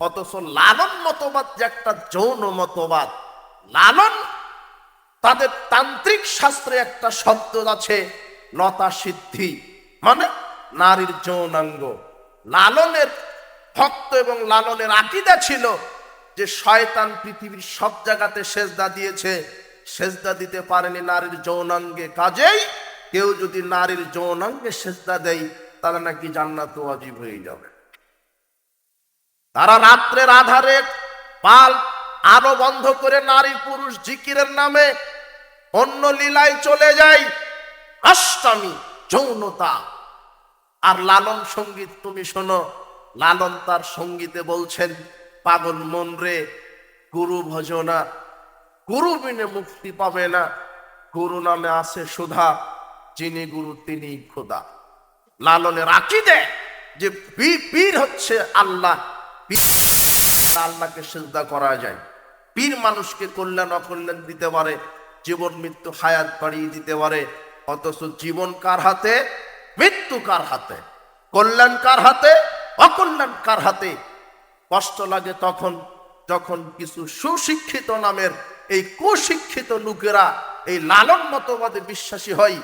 অথচ লালন মতবাদ যে একটা যৌন মতবাদ। লালন তাদের তান্ত্রিক শাস্ত্রে একটা শব্দ আছে, লতা সিদ্ধি। মানে নারীর যৌনাঙ্গ। লালনের ভক্ত এবং লালনের আকিদা ছিল যে শয়তান পৃথিবীর সব জায়গাতে সেজদা দিয়েছে। সেজদা দিতে পারেনি নারীর যৌনাঙ্গে। কাজেই কেউ যদি নারীর যৌনাঙ্গে সেজদা দেয়, তাহলে নাকি জান্নাত অজীব হয়ে যাবে। তারা রাত্রের আধারে পাল আলো বন্ধ করে নারী পুরুষ জিকিরের নামে অন্য লীলায় চলে যায়। অষ্টমী, যৌনতা। আর লালন সংগীত তুমি শোনো। লালন তার সঙ্গীতে বলছেন, পাগল মন রে, গুরু ভজনা গুরু বিনে মুক্তি পাবে না। গুরু নামে আছে সুধা, যিনি গুরু তিনি খোদা। লালনের আকিদে যে পীর হচ্ছে আল্লাহ। আল্লাহকে সেজদা করা যায়। পীর মানুষকে কল্যাণ অকল্যাণ দিতে পারে, জীবন মৃত্যু হায়াত বাড়িয়ে দিতে পারে, অথচ জীবন কার হাতে? মৃত্যু কার হাতে? কল্যাণ কার হাতে? অকল্যাণ কার হাতে? কষ্ট লাগে তখন, যখন কিছু সুশিক্ষিত নামের এই কুশিক্ষিত লোকেরা এই লালন মতবাদে বিশ্বাসী হয়।